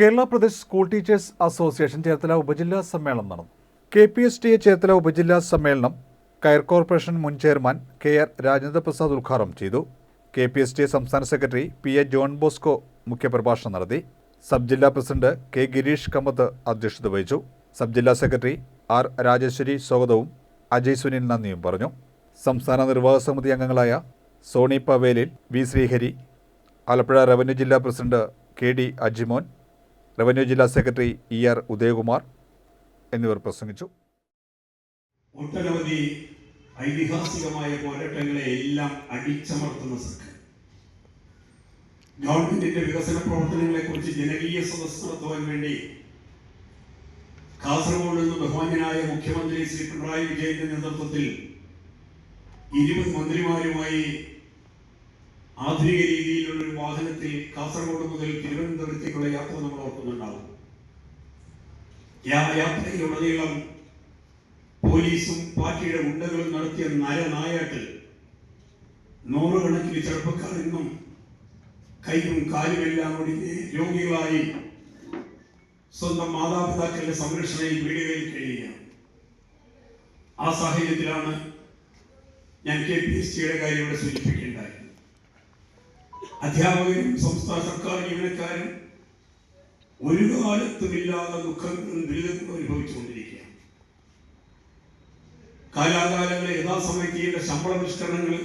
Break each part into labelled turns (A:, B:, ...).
A: Kerala Pradesh school teachers association Cherthala ഉപജില്ലാ സമ്മേളനം നടന്നു. K P S T A Cherthala ഉപജില്ലാ സമ്മേളനം കയർ കോർപ്പറേഷൻ മുൻ chairman K R Rajendra Prasad ഉദ്ഘാടനം ചെയ്തു. K P S T A സംസ്ഥാന secretary P A John Bosco മുഖ്യപ്രഭാഷണം നടത്തി. സബ് ജില്ലാ പ്രസിഡന്റ് കെ ഗിരീഷ് കമ്മത്ത് അധ്യക്ഷത വഹിച്ചു. സബ് ജില്ലാ സെക്രട്ടറി ആർ രാജേശ്വരി സ്വാഗതവും അജയ് സുനിൽ നന്ദിയും പറഞ്ഞു. സംസ്ഥാന നിർവാഹക സമിതി അംഗങ്ങളായ Sony Pavelil V Sreehari Alappuzha revenue ജില്ലാ president K D Ajimon revenue ജില്ലാ സെക്രട്ടറി ഇ ആർ ഉദയകുമാർ എന്നിവർ പ്രസംഗിച്ചു.
B: ഒട്ടനവധി ഐതിഹാസികമായ പോരാട്ടങ്ങളെ എല്ലാം അടിച്ചമർത്തുന്ന സർക്കാർ. ഗവൺമെന്റിന്റെ വികസന പ്രവർത്തനങ്ങളെ കുറിച്ച് ജനകീയ സദസ് നടത്തുവാൻ വേണ്ടി കാസർഗോഡ് നിന്ന് ബഹുമാന്യനായ മുഖ്യമന്ത്രി ശ്രീ പിണറായി വിജയന്റെ നേതൃത്വത്തിൽ ഇരുപത് മന്ത്രിമാരുമായി ആധുനിക രീതിയിലുള്ള ഒരു വാഹനത്തിൽ കാസർഗോഡ് മുതൽ തിരുവനന്തപുരത്തേക്കുള്ള യാത്ര നമ്മൾ ഓർക്കുന്നുണ്ടാവും. യാത്രയിലുടനീളം പോലീസും പാർട്ടിയുടെ ഗുണ്ടകളും നടത്തിയ നരനായാട്ടിൽ നൂറുകണക്കിന് ചെറുപ്പക്കാർ ഇന്നും കൈയും കാലുമെല്ലാം ഒടിഞ്ഞ് രോഗികളായി സ്വന്തം മാതാപിതാക്കളുടെ സംരക്ഷണയിൽ വീടുകളിൽ കഴിയുകയാണ്. ആ സാഹചര്യത്തിലാണ് ഞാൻ കെ പി എസ് ടിയുടെ കാര്യം ഇവിടെ സൂചിപ്പിക്കേണ്ടായി അധ്യാപകരും സംസ്ഥാന സർക്കാർ ജീവനക്കാരും ഒരു കാലത്തുമില്ലാതെ ദുഃഖങ്ങളും ദുരിതങ്ങളും അനുഭവിച്ചുകൊണ്ടിരിക്കുകയാണ്. കാലാകാലങ്ങളെ യഥാസമയം ചെയ്യേണ്ട ശമ്പള പരിഷ്കരണങ്ങൾ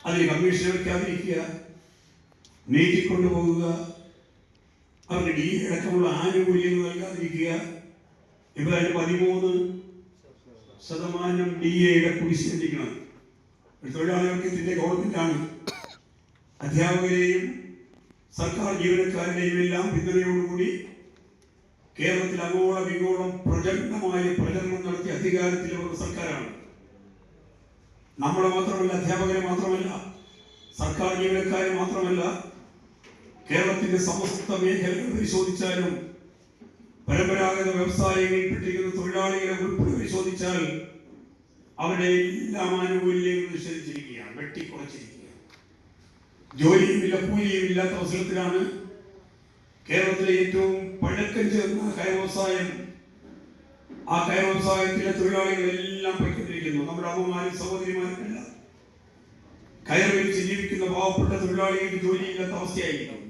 B: അതിന് കമ്മീഷൻ വയ്ക്കാതിരിക്കുക നീട്ടിക്കൊണ്ടുപോകുക അവർക്ക് ഡി അടക്കമുള്ള ആനുകൂല്യങ്ങൾ നൽകാതിരിക്കുക ഇവരായിട്ട് പതിമൂന്ന് ശതമാനം ഡി എയുടെ കുടിശ്ശിക്കണം തൊഴിലാളികൾക്ക് ഇതിന്റെ ഗവൺമെന്റാണ് അധ്യാപകരെയും സർക്കാർ ജീവനക്കാരെയും എല്ലാം പിന്തുണയോടുകൂടി കേരളത്തിൽ അങ്ങോളം ഇങ്ങോളം പ്രചണ്ഡമായ പ്രചരണം നടത്തി അധികാരത്തിൽ വന്ന സർക്കാരാണ്. നമ്മളെ മാത്രമല്ല അധ്യാപകരെ മാത്രമല്ല സർക്കാർ ജീവനക്കാരെ മാത്രമല്ല കേരളത്തിന്റെ സമസ്ത മേഖലകൾ പരിശോധിച്ചാലും പരമ്പരാഗത വ്യവസായങ്ങളിൽ പെട്ടിരിക്കുന്ന തൊഴിലാളികളെ ഉൾപ്പെടെ പരിശോധിച്ചാൽ അവരുടെ എല്ലാ ആനുകൂല്യങ്ങളും നിഷേധിച്ചിരിക്കുകയാണ് വെട്ടിക്കുറച്ചിരിക്കുകയാണ്. ജോലിയുമില്ല കൂലിയും ഇല്ലാത്ത അവസരത്തിലാണ് കേരളത്തിലെ ഏറ്റവും പഴക്കം ചേർന്ന കയർ വ്യവസായം. ആ കയർ വ്യവസായത്തിലെ തൊഴിലാളികളെല്ലാം പോയിക്കൊണ്ടിരിക്കുന്നു നമ്മുടെ അമ്മമാരും സഹോദരിമാരുമല്ല കയർ വലിച്ച് ജീവിക്കുന്ന പാവപ്പെട്ട തൊഴിലാളികൾക്ക് ജോലിയില്ലാത്ത അവസ്ഥയായിരിക്കും